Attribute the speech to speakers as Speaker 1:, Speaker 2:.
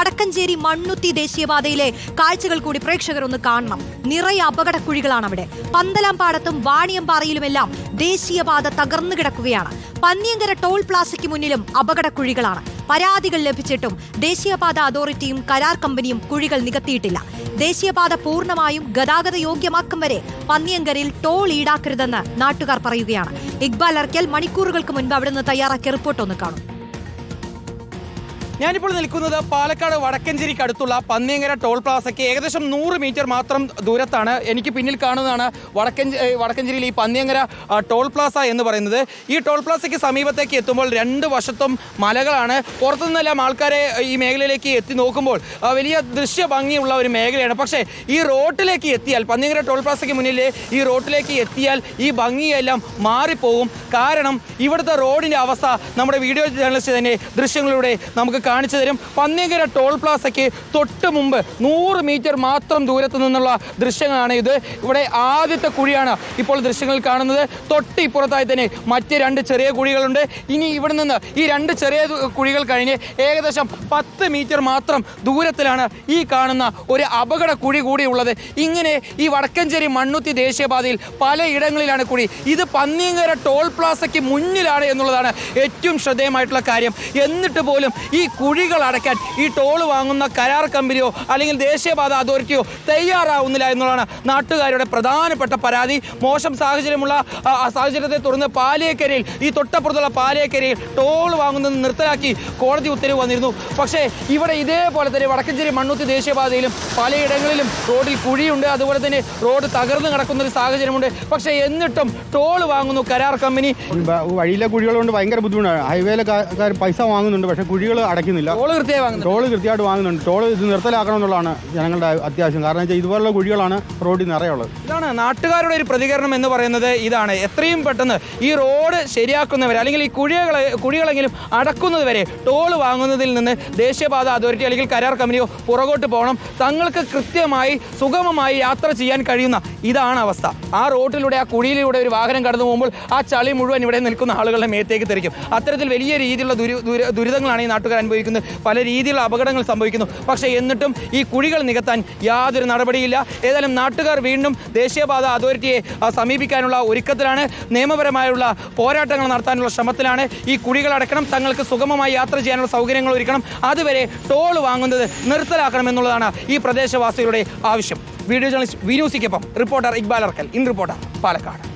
Speaker 1: വടക്കഞ്ചേരി മണ്ണുത്തി ദേശീയപാതയിലെ കാഴ്ചകൾ കൂടി പ്രേക്ഷകർ ഒന്ന് കാണണം. നിറയെ അപകടക്കുഴികളാണ് അവിടെ. പന്തലാംപാടത്തും വാണിയമ്പാറയിലുമെല്ലാം ദേശീയപാത തകർന്നു കിടക്കുകയാണ്. പന്നിയങ്കര ടോൾ പ്ലാസയ്ക്ക് മുന്നിലും അപകടക്കുഴികളാണ്. പരാതികൾ ലഭിച്ചിട്ടും ദേശീയപാത അതോറിറ്റിയും കരാർ കമ്പനിയും കുഴികൾ നികത്തിയിട്ടില്ല. ദേശീയപാത പൂർണമായും ഗതാഗത യോഗ്യമാക്കും വരെ പന്നിയങ്കരയിൽ ടോൾ ഈടാക്കരുതെന്ന് നാട്ടുകാർ പറയുകയാണ്. ഇക്ബാൽ അർക്കൽ മണിക്കൂറുകൾക്ക് മുൻപ് അവിടെ നിന്ന് തയ്യാറാക്കിയ റിപ്പോർട്ട് ഒന്ന് കാണും.
Speaker 2: ഞാനിപ്പോൾ നിൽക്കുന്നത് പാലക്കാട് വടക്കഞ്ചേരിക്ക് അടുത്തുള്ള പന്നിയങ്കര ടോൾ പ്ലാസയ്ക്ക് ഏകദേശം നൂറ് മീറ്റർ മാത്രം ദൂരത്താണ് എനിക്ക് പിന്നിൽ കാണുന്നതാണ് വടക്കഞ്ചേ വടക്കഞ്ചേരിയിൽ ഈ പന്നിയങ്കര ടോൾ പ്ലാസ എന്ന് പറയുന്നത്. ഈ ടോൾ പ്ലാസയ്ക്ക് സമീപത്തേക്ക് എത്തുമ്പോൾ രണ്ട് വശത്തും മലകളാണ്. പുറത്തുനിന്നെല്ലാം ആൾക്കാരെ ഈ മേഖലയിലേക്ക് എത്തി നോക്കുമ്പോൾ വലിയ ദൃശ്യ ഭംഗിയുള്ള ഒരു മേഖലയാണ്. പക്ഷേ ഈ റോട്ടിലേക്ക് എത്തിയാൽ പന്നിയങ്കര ടോൾ പ്ലാസയ്ക്ക് മുന്നിൽ ഈ റോട്ടിലേക്ക് എത്തിയാൽ ഈ ഭംഗിയെല്ലാം മാറിപ്പോകും. കാരണം ഇവിടുത്തെ റോഡിന്റെ അവസ്ഥ നമ്മുടെ വീഡിയോ ജേർണലിസ്റ്റ് തന്നെ ദൃശ്യങ്ങളിലൂടെ നമുക്ക് കാണിച്ചു തരും. പന്നിയങ്കര ടോൾ പ്ലാസയ്ക്ക് തൊട്ട് മുമ്പ് നൂറ് മീറ്റർ മാത്രം ദൂരത്ത് നിന്നുള്ള ദൃശ്യങ്ങളാണ് ഇത്. ഇവിടെ ആദ്യത്തെ കുഴിയാണ് ഇപ്പോൾ ദൃശ്യങ്ങളിൽ കാണുന്നത്. തൊട്ട് ഇപ്പുറത്തായി തന്നെ മറ്റ് രണ്ട് ചെറിയ കുഴികളുണ്ട്. ഇനി ഇവിടെ നിന്ന് ഈ രണ്ട് ചെറിയ കുഴികൾ കഴിഞ്ഞ് ഏകദേശം പത്ത് മീറ്റർ മാത്രം ദൂരത്തിലാണ് ഈ കാണുന്ന ഒരു അപകട കുഴി കൂടിയുള്ളത് ഇങ്ങനെ ഈ വടക്കഞ്ചേരി മണ്ണുത്തി ദേശീയപാതയിൽ പലയിടങ്ങളിലാണ് കുഴി. ഇത് പന്നിയങ്കര ടോൾ പ്ലാസയ്ക്ക് മുന്നിലാണ് എന്നുള്ളതാണ് ഏറ്റവും ശ്രദ്ധേയമായിട്ടുള്ള കാര്യം. എന്നിട്ട് പോലും ഈ കുഴികൾ അടയ്ക്കാൻ ഈ ടോൾ വാങ്ങുന്ന കരാർ കമ്പനിയോ അല്ലെങ്കിൽ ദേശീയപാത അതോറിറ്റിയോ തയ്യാറാവുന്നില്ല എന്നുള്ളതാണ് നാട്ടുകാരുടെ പ്രധാനപ്പെട്ട പരാതി. മോശം സാഹചര്യമുള്ള സാഹചര്യത്തെ തുടർന്ന് പാലിയക്കരയിൽ ഈ തൊട്ടപ്പുറത്തുള്ള പാലിയക്കരയിൽ ടോൾ വാങ്ങുന്നത് നിർത്തലാക്കി കോടതി ഉത്തരവ് വന്നിരുന്നു. പക്ഷേ ഇവിടെ ഇതേപോലെ തന്നെ വടക്കഞ്ചേരി മണ്ണുത്തി ദേശീയപാതയിലും പലയിടങ്ങളിലും റോഡിൽ കുഴിയുണ്ട്. അതുപോലെ തന്നെ റോഡ് തകർന്നു കിടക്കുന്ന ഒരു സാഹചര്യമുണ്ട്. പക്ഷേ എന്നിട്ടും ടോൾ വാങ്ങുന്നു കരാർ കമ്പനി.
Speaker 3: വഴിയിലെ കുഴികൾ കൊണ്ട് ഭയങ്കര ബുദ്ധിമുട്ടാണ്. ഹൈവേയിലെ പൈസ വാങ്ങുന്നുണ്ട്. പക്ഷേ കുഴികൾ അടയ്ക്കുന്നില്ല
Speaker 2: ടോൾ കൃത്യമായി വാങ്ങുന്നു
Speaker 3: ടോൾ കൃത്യമായിട്ട് വാങ്ങുന്നുണ്ട്. ടോൾ ഇത് നിർത്തലാക്കണം എന്നുള്ളതാണ് ജനങ്ങളുടെ അത്യാവശ്യം. കാരണം വെച്ചാൽ ഇതുപോലുള്ള കുഴികളാണ് റോഡിൽ നിറയുള്ളത്.
Speaker 2: ഇതാണ് നാട്ടുകാരുടെ ഒരു പ്രതികരണം എന്ന് പറയുന്നത് ഇതാണ്. എത്രയും പെട്ടെന്ന് ഈ റോഡ് ശരിയാക്കുന്നവരെ അല്ലെങ്കിൽ ഈ കുഴികളെ കുഴികളെങ്കിലും അടക്കുന്നത് വരെ ടോൾ വാങ്ങുന്നതിൽ നിന്ന് ദേശീയപാത അതോറിറ്റി അല്ലെങ്കിൽ കരാർ കമ്പനിയോ പുറകോട്ട് പോകണം. തങ്ങൾക്ക് കൃത്യമായി സുഗമമായി യാത്ര ചെയ്യാൻ കഴിയുന്ന ഇതാണ് അവസ്ഥ. ആ റോഡിലൂടെ ആ കുഴിയിലൂടെ ഒരു വാഹനം കടന്നു പോകുമ്പോൾ ആ ചളി മുഴുവൻ ഇവിടെ നിൽക്കുന്ന ആളുകളുടെ മേത്തേക്ക് തെറിക്കും. അത്തരത്തിൽ വലിയ രീതിയിലുള്ള ദുരി ദുരി- ദുരിതങ്ങളാണ് ഈ നാട്ടുകാർ അനുഭവിക്കുന്നത് പല രീതിയിലുള്ള അപകടങ്ങൾ സംഭവിക്കുന്നു. പക്ഷേ എന്നിട്ടും ഈ കുഴികൾ നികത്താൻ യാതൊരു നടപടിയില്ല. ഏതായാലും നാട്ടുകാർ വീണ്ടും ദേശീയപാത അതോറിറ്റിയെ സമീപിക്കാനുള്ള ഒരുക്കത്തിലാണ്. നിയമപരമായുള്ള പോരാട്ടങ്ങൾ നടത്താനുള്ള ശ്രമത്തിലാണ്. ഈ കുഴികൾ അടക്കണം തങ്ങൾക്ക് സുഗമമായി യാത്ര ചെയ്യാനുള്ള സൗകര്യങ്ങൾ ഒരുക്കണം. അതുവരെ ടോൾ വാങ്ങുന്നത് നിർത്തലാക്കണം എന്നുള്ളതാണ് ഈ പ്രദേശവാസികളുടെ ആവശ്യം. Video journalist വിനൂസിക്കൊപ്പം reporter Iqbal Arkal. In reporter Palakkad.